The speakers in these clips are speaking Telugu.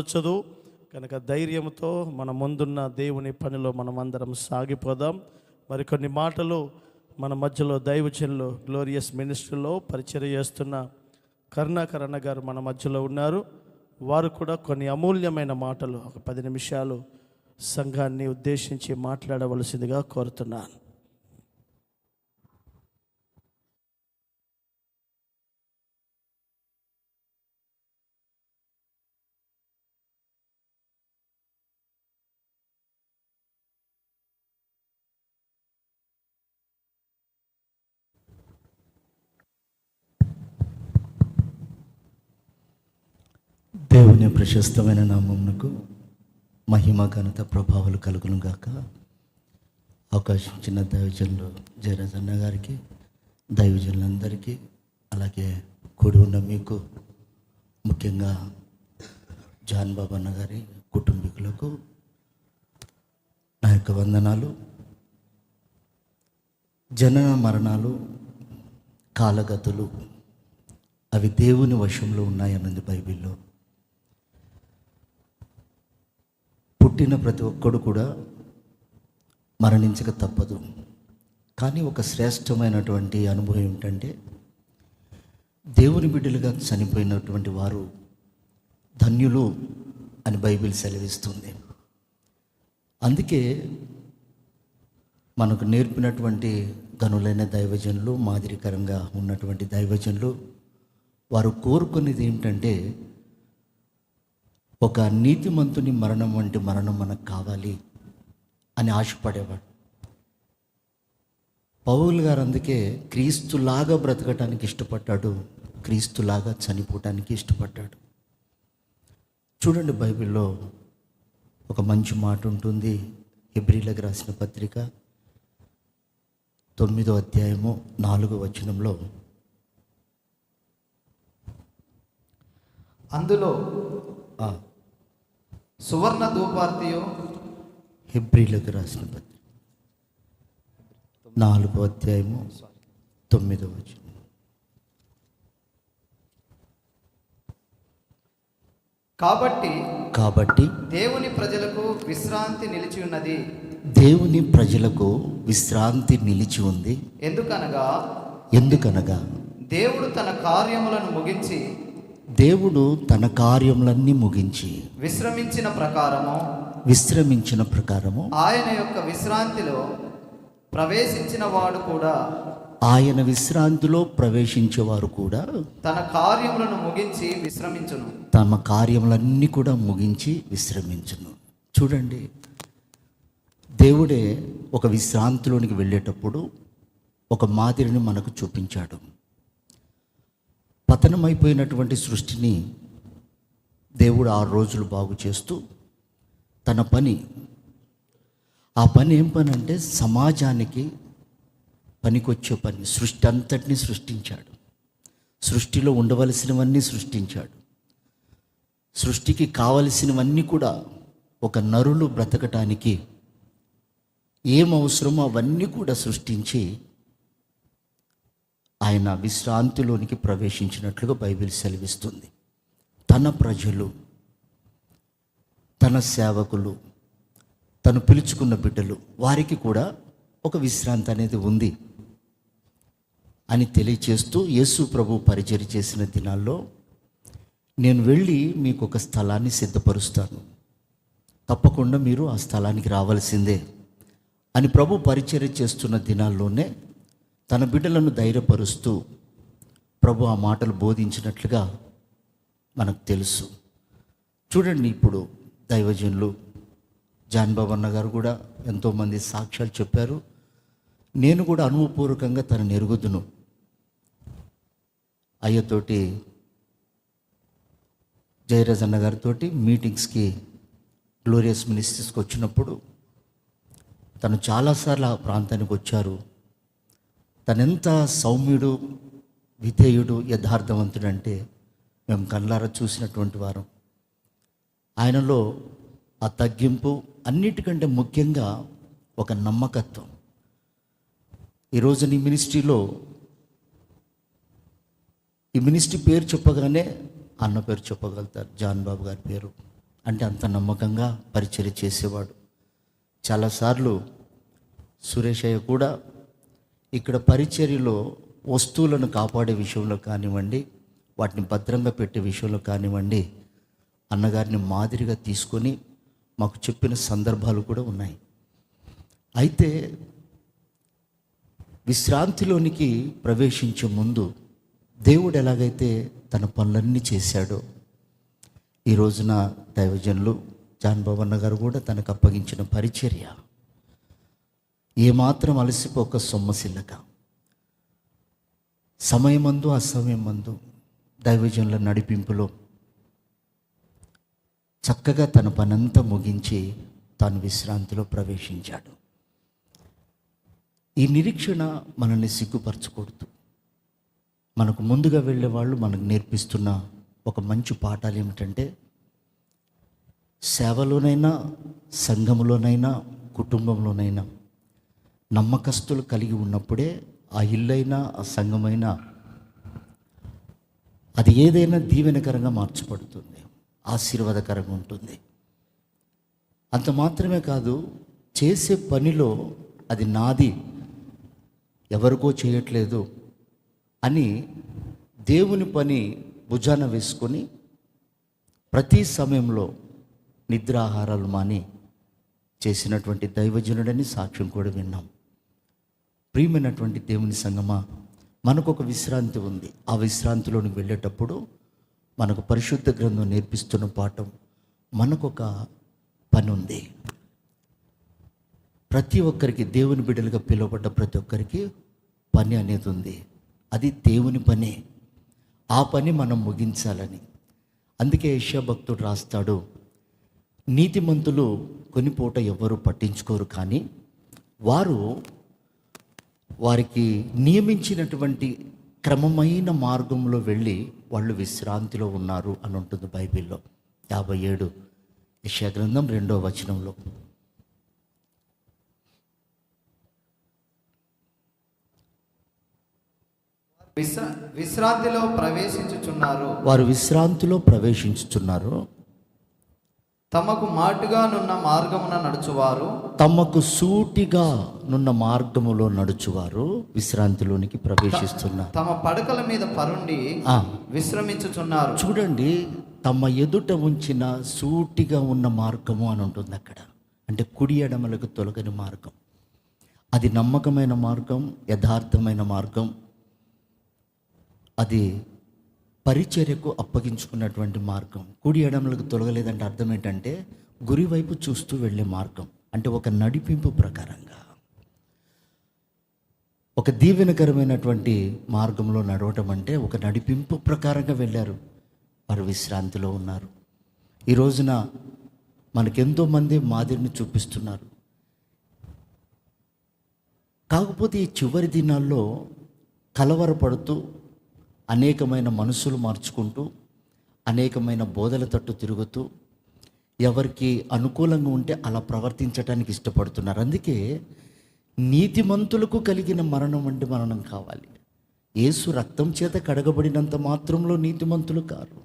వచ్చదు కనుక ధైర్యంతో మన ముందున్న దేవుని పనిలో మనం అందరం సాగిపోదాం. మరికొన్ని మాటలు మన మధ్యలో దైవచనులు గ్లోరియస్ మినిస్ట్రీలో పరిచయం చేస్తున్న కరుణాకర్ అన్న గారు మన మధ్యలో ఉన్నారు. వారు కూడా కొన్ని అమూల్యమైన మాటలు ఒక పది నిమిషాలు సంఘాన్ని ఉద్దేశించి మాట్లాడవలసిందిగా కోరుతున్నాను. దేవుని ప్రశస్తమైన నామమునకు మహిమ ఘనత ప్రభావాలు కలుగును గాక. అవకాశం ఇచ్చిన దైవజనులు జయరాజన్న గారికి దైవజనులందరికీ అలాగే కూడి ఉన్న మీకు ముఖ్యంగా జాన్ బాబు అన్న గారి కుటుంబీకులకు నా యొక్క వందనాలు. జనన మరణాలు కాలగతులు అవి దేవుని వశంలో ఉన్నాయన్నది బైబిల్లో పుట్టిన ప్రతి ఒక్కడు కూడా మరణించక తప్పదు. కానీ ఒక శ్రేష్టమైనటువంటి అనుభవం ఏమిటంటే దేవుని బిడ్డలుగా చనిపోయినటువంటి వారు ధన్యులు అని బైబిల్ సెలవిస్తుంది. అందుకే మనకు నేర్పినటువంటి గనులైన దైవజనులు మాదిరికరంగా ఉన్నటువంటి దైవజనులు వారు కోరుకునేది ఏమిటంటే ఒక నీతిమంతుని మరణం వంటి మరణం మనకు కావాలి అని ఆశపడేవాడు. పౌలు గారు అందుకే క్రీస్తులాగా బ్రతకటానికి ఇష్టపడ్డాడు క్రీస్తులాగా చనిపోవటానికి ఇష్టపడ్డాడు. చూడండి బైబిల్లో ఒక మంచి మాట ఉంటుంది. ఎబ్రిలకు రాసిన పత్రిక తొమ్మిదో అధ్యాయము నాలుగో వచనంలో అందులో సువర్ణ ధూపార్తియు? హెబ్రిలకు రాసిన పత్రిక. నాలుగో అధ్యాయము తొమ్మిదో వచనం. కాబట్టి కాబట్టి దేవుని ప్రజలకు విశ్రాంతి నిలిచి ఉన్నది. దేవుని ప్రజలకు విశ్రాంతి నిలిచి ఉంది. ఎందుకనగా ఎందుకనగా దేవుడు తన కార్యములను ముగించి దేవుడు తన కార్యములన్నీ ముగించి విశ్రమించిన ప్రకారము విశ్రమించిన ప్రకారము ఆయన యొక్క విశ్రాంతిలో ప్రవేశించిన వాడు కూడా ఆయన విశ్రాంతిలో ప్రవేశించేవారు కూడా తన కార్యములను ముగించి విశ్రమించును. తమ కార్యములన్నీ కూడా ముగించి విశ్రమించును. చూడండి దేవుడే ఒక విశ్రాంతిలోనికి వెళ్ళేటప్పుడు ఒక మాదిరిని మనకు చూపించాడు. పతనమైపోయినటువంటి సృష్టిని దేవుడు ఆరు రోజులు బాగు చేస్తూ తన పని. ఆ పని ఏం పని అంటే సమాజానికి పనికొచ్చే పని. సృష్టి అంతటిని సృష్టించాడు. సృష్టిలో ఉండవలసినవన్నీ సృష్టించాడు. సృష్టికి కావలసినవన్నీ కూడా ఒక నరులు బ్రతకటానికి ఏం అవసరమో అవన్నీ కూడా సృష్టించి ఆయన విశ్రాంతిలోనికి ప్రవేశించినట్లుగా బైబిల్ సెలవిస్తుంది. తన ప్రజలు తన సేవకులు తను పిలుచుకున్న బిడ్డలు వారికి కూడా ఒక విశ్రాంతి అనేది ఉంది అని తెలియచేస్తూ యేసు ప్రభు పరిచయం చేసిన దినాల్లో నేను వెళ్ళి మీకు ఒక స్థలాన్ని సిద్ధపరుస్తాను. తప్పకుండా మీరు ఆ స్థలానికి రావాల్సిందే అని ప్రభు పరిచయం చేస్తున్న దినాల్లోనే తన బిడ్డలను ధైర్యపరుస్తూ ప్రభు ఆ మాటలు బోధించినట్లుగా మనకు తెలుసు. చూడండి ఇప్పుడు దైవజనులు జాన్బాబన్న గారు కూడా ఎంతోమంది సాక్ష్యాలు చెప్పారు. నేను కూడా అనుభవపూర్వకంగా తన నెరుగుదును అయ్యతోటి జయరాజ్ అన్న గారితో మీటింగ్స్కి గ్లోరియస్ మినిస్ట్రీస్కి వచ్చినప్పుడు తను చాలాసార్లు ఆ ప్రాంతానికి వచ్చారు. తనెంత సౌమ్యుడు విధేయుడు యథార్థవంతుడంటే మేము కళ్ళారా చూసినటువంటి వారం. ఆయనలో ఆ తగ్గింపు అన్నిటికంటే ముఖ్యంగా ఒక నమ్మకత్వం. ఈరోజు నీ మినిస్ట్రీలో ఈ మినిస్ట్రీ పేరు చెప్పగానే అన్న పేరు చెప్పగలుగుతారు జాన్ బాబు గారి పేరు. అంటే అంత నమ్మకంగా పరిచయం చేసేవాడు. చాలాసార్లు సురేషయ్య కూడా ఇక్కడ పరిచర్యలో వస్తువులను కాపాడే విషయంలో కానివ్వండి వాటిని భద్రంగా పెట్టే విషయంలో కానివ్వండి అన్నగారిని మాదిరిగా తీసుకొని మాకు చెప్పిన సందర్భాలు కూడా ఉన్నాయి. అయితే విశ్రాంతిలోనికి ప్రవేశించే ముందు దేవుడు ఎలాగైతే తన పనులన్నీ చేశాడో ఈ రోజున దైవజనులు జాన్ భవన్న గారు కూడా తనకు అప్పగించిన పరిచర్య. ఏమాత్రం అలసిపోక సొమ్మసిల్లక. సమయమందు అసమయమందు దైవజనుల నడిపింపులో చక్కగా తన పనంతా ముగించి తాను విశ్రాంతిలో ప్రవేశించాడు. ఈ నిరీక్షణ మనల్ని సిగ్గుపరచకూడదు. మనకు ముందుగా వెళ్ళే వాళ్ళు మనకు నేర్పిస్తున్న ఒక మంచి పాఠాలు ఏమిటంటే సేవలోనైనా సంఘంలోనైనా కుటుంబంలోనైనా నమ్మకస్తులు కలిగి ఉన్నప్పుడే ఆ ఇల్లైనా ఆ సంఘమైనా అది ఏదైనా దీవెనకరంగా మార్చబడుతుంది ఆశీర్వాదకరంగా ఉంటుంది. అంత మాత్రమే కాదు చేసే పనిలో అది నాది ఎవరికో చేయట్లేదు అని దేవుని పని భుజాన వేసుకొని ప్రతి సమయంలో నిద్రాహారాలు మాని చేసినటువంటి దైవజనుడని సాక్ష్యం కూడా విన్నాం. ప్రియమైనటువంటి దేవుని సంగమా మనకు ఒక విశ్రాంతి ఉంది. ఆ విశ్రాంతిలోనికి వెళ్ళేటప్పుడు మనకు పరిశుద్ధ గ్రంథం నేర్పిస్తున్న పాఠం మనకొక పని ఉంది. ప్రతి ఒక్కరికి దేవుని బిడ్డలుగా పిలువబడ్డ ప్రతి ఒక్కరికి పని అనేది ఉంది. అది దేవుని పనే. ఆ పని మనం ముగించాలని. అందుకే యెషయా భక్తుడు రాస్తాడు నీతిమంతులు కొనిపోట పూట ఎవ్వరూ పట్టించుకోరు కానీ వారు వారికి నియమించినటువంటి క్రమమైన మార్గంలో వెళ్ళి వాళ్ళు విశ్రాంతిలో ఉన్నారు అని ఉంటుంది బైబిల్లో. యాభై ఏడు యెషయా గ్రంథం రెండో వచనంలో. విశ్రా విశ్రాంతిలో ప్రవేశించుచున్నారు. వారు విశ్రాంతిలో ప్రవేశించుచున్నారు. తమకు మాటుగా నున్న మార్గమున నడుచువారు? తమకు సూటిగా నున్న మార్గములో నడుచువారు విశ్రాంతిలోనికి ప్రవేశిస్తున్నారు తమ పడకల మీద పరుండి విశ్రమించుచున్నారు. చూడండి తమ ఎదుట ఉంచిన సూటిగా ఉన్న మార్గము అని ఉంటుంది అక్కడ. అంటే కుడి ఎడమలకు తొలగని మార్గం. అది నమ్మకమైన మార్గం యథార్థమైన మార్గం. అది పరిచర్యకు అప్పగించుకున్నటువంటి మార్గం. కుడి ఎడమలకు తొలగలేదంటే అర్థం ఏంటంటే గురి వైపు చూస్తూ వెళ్ళే మార్గం. అంటే ఒక నడిపింపు ప్రకారంగా. ఒక దీవెనకరమైనటువంటి మార్గంలో నడవటం అంటే ఒక నడిపింపు ప్రకారంగా వెళ్ళారు. వారు విశ్రాంతిలో ఉన్నారు. ఈ రోజున మనకెంతో మంది మాదిరిని చూపిస్తున్నారు. కాకపోతే ఈ చివరి దినాల్లో కలవరపడుతూ అనేకమైన మనసులు మార్చుకుంటూ అనేకమైన బోధల తట్టు తిరుగుతూ ఎవరికి అనుకూలంగా ఉంటే అలా ప్రవర్తించడానికి ఇష్టపడుతున్నారు. అందుకే నీతిమంతులకు కలిగిన మరణం వంటి మరణం కావాలి. యేసు రక్తం చేత కడగబడినంత మాత్రంలో నీతిమంతులు కారు.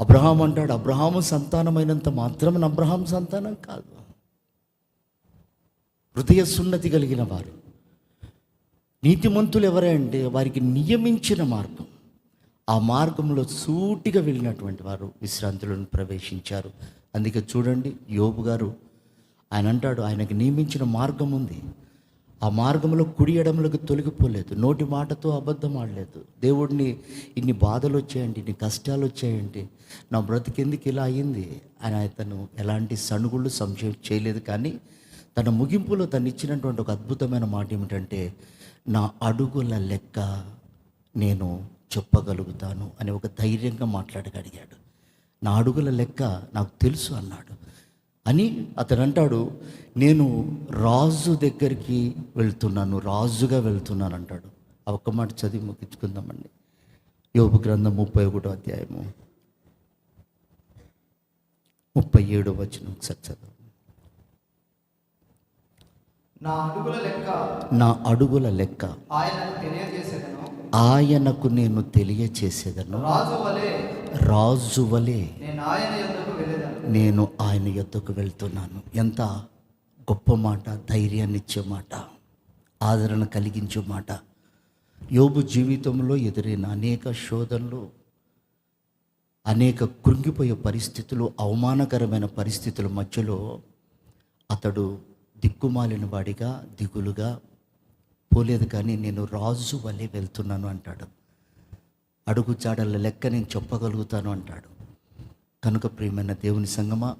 అబ్రహాం అంటాడు అబ్రహాము సంతానమైనంత మాత్రం అబ్రహాం సంతానం కాదు. హృదయ సున్నతి కలిగిన వారు. నీతిమంతులు ఎవరే అంటే వారికి నియమించిన మార్గం. ఆ మార్గంలో సూటిగా వెళ్ళినటువంటి వారు విశ్రాంతులను ప్రవేశించారు. అందుకే చూడండి యోబు గారు ఆయన అంటాడు ఆయనకు నియమించిన మార్గం ఉంది. ఆ మార్గంలో కుడి ఎడమలకు తొలగిపోలేదు. నోటి మాటతో అబద్ధం ఆడలేదు. దేవుడిని ఇన్ని బాధలు వచ్చాయండి ఇన్ని కష్టాలు వచ్చాయండి. నా బ్రతికెందుకు ఇలా అయింది? అని అతను ఎలాంటి సణుగుళ్ళు సంశయం చేయలేదు కానీ తన ముగింపులో తను ఇచ్చినటువంటి ఒక అద్భుతమైన మాట ఏమిటంటే నా అడుగుల లెక్క నేను చెప్పగలుగుతాను అని ఒక ధైర్యంగా మాట్లాడగలిగాడు. నా అడుగుల లెక్క నాకు తెలుసు అన్నాడు. అని అతను అంటాడు నేను రాజు దగ్గరికి వెళ్తున్నాను రాజుగా వెళ్తున్నాను అంటాడు. ఆ ఒక్క మాట చదివి ముగించుకుందామండి. యోపు గ్రంథం ముప్పై ఒకటో అధ్యాయము. ముప్పై ఏడో వచ్చిన ఒకసారి చదువు నా అడుగుల లెక్క. నా అడుగుల లెక్క. ఆయనకు తెలియజేసేదను. ఆయనకు నేను తెలియచేసేదను. రాజు వలె. రాజు వలె నేను ఆయన యొద్దకు వెళ్ళేదాను. నేను ఆయన యొద్దకు వెళ్తున్నాను. ఎంత గొప్ప మాట ధైర్యాన్ని ఇచ్చే మాట ఆదరణ కలిగించే మాట. యోబు జీవితంలో ఎదురైన అనేక శోధనలు అనేక కృంగిపోయే పరిస్థితులు అవమానకరమైన పరిస్థితుల మధ్యలో అతడు దిక్కుమాలిన వాడిగా దిగులుగా పోలేదు కానీ నేను రాజు వల్లే వెళ్తున్నాను అంటాడు. అడుగు చాడల లెక్క నేను చెప్పగలుగుతాను అంటాడు. కనుక ప్రియమైన దేవుని సంగమా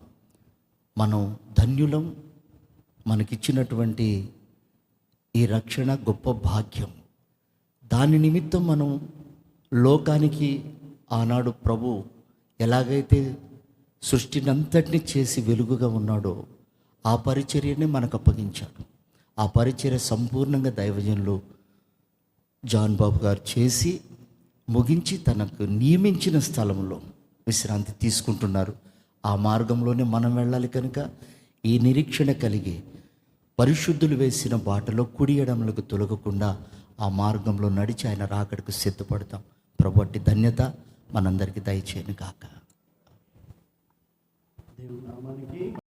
మనం ధన్యులం మనకిచ్చినటువంటి ఈ రక్షణ గొప్ప భాగ్యం. దాని నిమిత్తం మనం లోకానికి ఆనాడు ప్రభు ఎలాగైతే సృష్టినంతటిని చేసి వెలుగుగా ఉన్నాడో ఆ పరిచర్యని మనకు అప్పగించాడు. ఆ పరిచర్య సంపూర్ణంగా దైవజనులు జాన్ బాబు గారు చేసి ముగించి తనకు నియమించిన స్థలంలో విశ్రాంతి తీసుకుంటున్నారు. ఆ మార్గంలోనే మనం వెళ్ళాలి కనుక ఈ నిరీక్షణ కలిగి పరిశుద్ధులు వేసిన బాటలో కుడి ఎడమలకు తొలగకుండా ఆ మార్గంలో నడిచి ఆయన రాకడకు సిద్ధపడతాం. ప్రభుట్టి ధన్యత మనందరికీ దయచేయను కాక దేవుని నామానికి